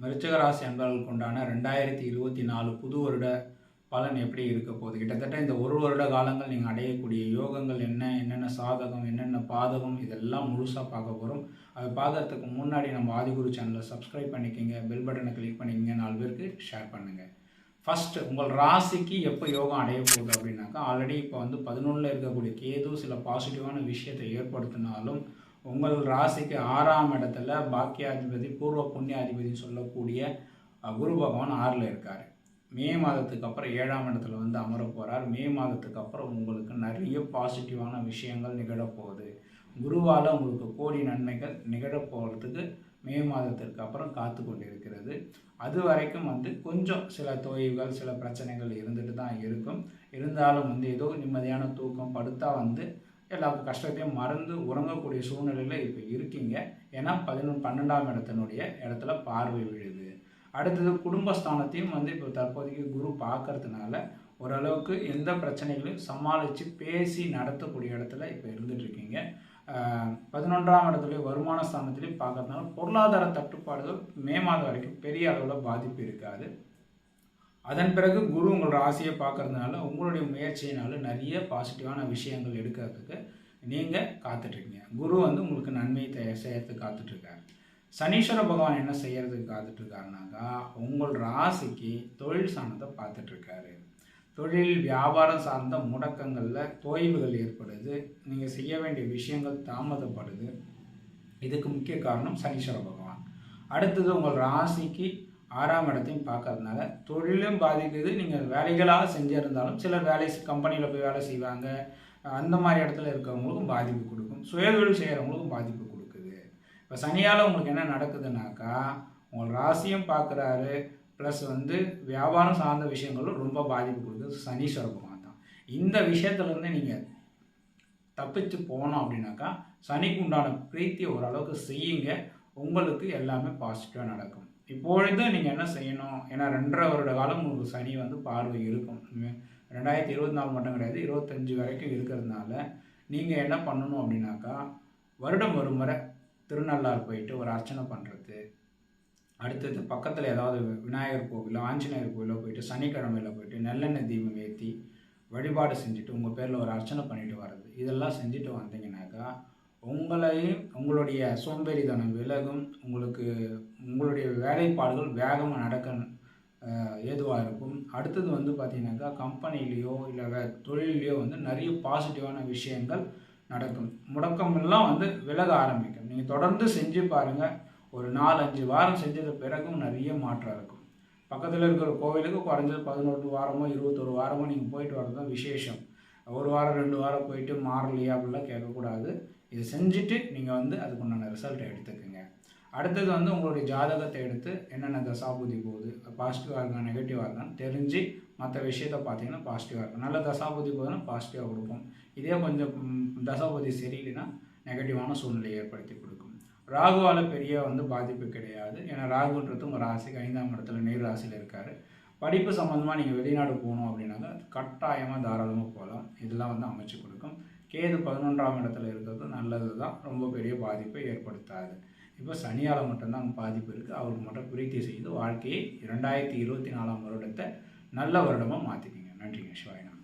விருச்சிக ராசி அன்பர்களுக்கு உண்டான ரெண்டாயிரத்தி இருபத்தி நாலு புது வருட பலன் எப்படி இருக்க போகுது? கிட்டத்தட்ட இந்த ஒரு வருட காலங்கள் நீங்கள் அடையக்கூடிய யோகங்கள் என்ன என்னென்ன சாதகம் என்னென்ன பாதகம் இதெல்லாம் முழுசாக பார்க்க போகிறோம் அதை பார்க்கறதுக்கு முன்னாடி நம்ம ஆதிகுரு சேனலை சப்ஸ்கிரைப் பண்ணிக்கிங்க பெல் பட்டனை கிளிக் பண்ணிக்கங்க நாலு பேருக்கு ஷேர் பண்ணுங்கள் ஃபஸ்ட்டு உங்கள் ராசிக்கு எப்போ யோகம் அடைய போகுது அப்படின்னாக்கா ஆல்ரெடி இப்போ வந்து பதினொன்றில் இருக்கக்கூடிய கேது சில பாசிட்டிவான விஷயத்தை ஏற்படுத்தினாலும் உங்கள் ராசிக்கு ஆறாம் இடத்துல பாக்கியாதிபதி பூர்வ புண்ணியாதிபதி சொல்லக்கூடிய குரு பகவான் ஆறில் இருக்கார். மே மாதத்துக்கு அப்புறம் ஏழாம் இடத்துல வந்து அமர போகிறார் மே மாதத்துக்கு அப்புறம் உங்களுக்கு நிறைய பாசிட்டிவான விஷயங்கள் நிகழப்போகுது குருவால் உங்களுக்கு கோடி நன்மைகள் நிகழப்போகிறதுக்கு மே மாதத்திற்கு அப்புறம் காத்து கொண்டு இருக்கிறது அது வரைக்கும் வந்து கொஞ்சம் சில தொய்வுகள் சில பிரச்சனைகள் இருந்துட்டு தான் இருக்கும். இருந்தாலும் வந்து ஏதோ நிம்மதியான தூக்கம் படுத்தா வந்து எல்லா கஷ்டத்தையும் மறந்து உறங்கக்கூடிய சூழ்நிலையில் இப்போ இருக்கீங்க. ஏன்னா பதினொன்று பன்னெண்டாம் இடத்தினுடைய இடத்துல பார்வை விழுது. அடுத்தது குடும்பஸ்தானத்தையும் வந்து இப்போ தற்போதைக்கு குரு பார்க்கறதுனால ஓரளவுக்கு எந்த பிரச்சனைகளையும் சமாளித்து பேசி நடத்தக்கூடிய இடத்துல இப்போ இருந்துகிட்ருக்கீங்க பதினொன்றாம் இடத்துலையும் வருமான ஸ்தானத்துலேயும் பார்க்கறதுனால பொருளாதார தட்டுப்பாடுகள் மே மாதம் வரைக்கும் பெரிய அளவில் பாதிப்பு இருக்காது. அதன் பிறகு குரு உங்கள் ராசியை பார்க்கறதுனால உங்களுடைய முயற்சியினால நிறைய பாசிட்டிவான விஷயங்கள் எடுக்கிறதுக்கு நீங்கள் காத்துட்ருக்கீங்க. குரு வந்து உங்களுக்கு நன்மை தே- செய்யறதுக்கு காத்துட்ருக்காரு. சனீஸ்வர பகவான் என்ன செய்யறதுக்கு காத்துட்ருக்காருனாக்கா உங்கள் ராசிக்கு தொழில் சாணத்தை பார்த்துட்ருக்காரு. தொழில் வியாபாரம் சார்ந்த முடக்கங்களில் தோய்வுகள் ஏற்படுது. நீங்கள் செய்ய வேண்டிய விஷயங்கள் தாமதப்படுது. இதுக்கு முக்கிய காரணம் சனீஸ்வர பகவான். அடுத்தது உங்கள் ராசிக்கு ஆறாம் இடத்தையும் பார்க்கறதுனால தொழிலும் பாதிக்குது. நீங்கள் வேலைகளாக செஞ்சிருந்தாலும் சிலர் வேலை கம்பெனியில் போய் வேலை செய்வாங்க. அந்த மாதிரி இடத்துல இருக்கிறவங்களுக்கும் பாதிப்பு கொடுக்கும். சுயதொழில் செய்கிறவங்களுக்கும் பாதிப்பு கொடுக்குது. இப்போ சனியால் உங்களுக்கு என்ன நடக்குதுனாக்கா உங்கள் ராசியும் பார்க்குறாரு. ப்ளஸ் வந்து வியாபாரம் சார்ந்த விஷயங்களும் ரொம்ப பாதிப்பு கொடுக்குது. சனீஸ்வர பகவான் தான். இந்த விஷயத்துலேருந்து நீங்கள் தப்பிச்சு போனோம் அப்படின்னாக்கா சனிக்கு உண்டான பிரீத்தி ஓரளவுக்கு செய்யுங்க. உங்களுக்கு எல்லாமே பாசிட்டிவாக நடக்கும். இப்பொழுது நீங்கள் என்ன செய்யணும்? ஏன்னா ரெண்டரை வருட காலம் உங்களுக்கு சனி வந்து பார்வை இருக்கும். ரெண்டாயிரத்தி இருபத்தி நாலு மட்டும் கிடையாது இருபத்தஞ்சி வரைக்கும் இருக்கிறதுனால நீங்கள் என்ன பண்ணணும் அப்படின்னாக்கா வருடம் ஒரு முறை திருநள்ளாறு போயிட்டு ஒரு அர்ச்சனை பண்ணுறது அடுத்தது பக்கத்தில் ஏதாவது விநாயகர் கோவிலோ ஆஞ்சநேயர் கோவிலோ போயிட்டு சனிக்கிழமையில் போயிட்டு நல்லெண்ணெய் தீபம் ஏற்றி வழிபாடு செஞ்சுட்டு உங்கள் பேரில் ஒரு அர்ச்சனை பண்ணிட்டு வர்றது. இதெல்லாம் செஞ்சுட்டு வந்தீங்கன்னாக்கா உங்களையும் உங்களுடைய சோம்பேறித்தனம் விலகும் உங்களுக்கு உங்களுடைய வேலைப்பாடுகள் வேகமாக நடக்க ஏதுவாக இருக்கும். அடுத்தது வந்து பார்த்தீங்கன்னாக்கா கம்பெனிலேயோ இல்லை வே தொழிலையோ வந்து நிறைய பாசிட்டிவான விஷயங்கள் நடக்கும். முடக்கமெல்லாம் வந்து விலக ஆரம்பிக்கும். நீங்கள் தொடர்ந்து செஞ்சு பாருங்கள் ஒரு நாலஞ்சு வாரம் செஞ்சது பிறகும் நிறைய மாற்றம் இருக்கும். பக்கத்தில் இருக்கிற கோவிலுக்கு குறைஞ்சது பதினொரு வாரமோ இருபத்தொரு வாரமோ நீங்கள் போயிட்டு வரது தான் விசேஷம். ஒரு வாரம் ரெண்டு வாரம் போயிட்டு மாறலையா அப்படிலாம் கேட்கக்கூடாது. இது செஞ்சுட்டு நீங்கள் வந்து அதுக்கு உண்டான ரிசல்ட்டை எடுத்துக்கோங்க. அடுத்தது வந்து உங்களுடைய ஜாதகத்தை எடுத்து என்னென்ன தசாபுதி போகுது பாசிட்டிவாக இருக்கா நெகட்டிவாக இருக்கான்னு தெரிஞ்சு மற்ற விஷயத்த பார்த்தீங்கன்னா பாசிட்டிவாக இருக்கும். நல்ல தசாபுதி போகுதுன்னா பாசிட்டிவாக கொடுக்கும் இதே கொஞ்சம் ம், தசாபுதி சரியில்லைன்னா நெகட்டிவான சூழ்நிலையை ஏற்படுத்தி கொடுக்கும். ராகுவால் பெரிய வந்து பாதிப்பு கிடையாது. ஏன்னா ராகுன்றது உங்கள் ராசிக்கு ஐந்தாம் இடத்துல நேர் ராசியில் இருக்கார். படிப்பு சம்மந்தமாக நீங்கள் வெளிநாடு போகணும் அப்படின்னாக்கா கட்டாயமாக தாராளமாக போகலாம். இதெல்லாம் வந்து அமைச்சு கொடுக்கும். கேது பதினொன்றாம் இடத்துல இருக்கிறது நல்லது தான் ரொம்ப பெரிய பாதிப்பை ஏற்படுத்தாது. இப்போ சனியால் மட்டும்தான் பாதிப்பு இருக்குது அவருக்கு மட்டும் பிரீத்தி செய்து வாழ்க்கையை இரண்டாயிரத்தி இருபத்தி நாலாம் வருடத்தை நல்ல வருடமாக மாற்றிக்கிங்க நன்றிங்க. சிவாயினா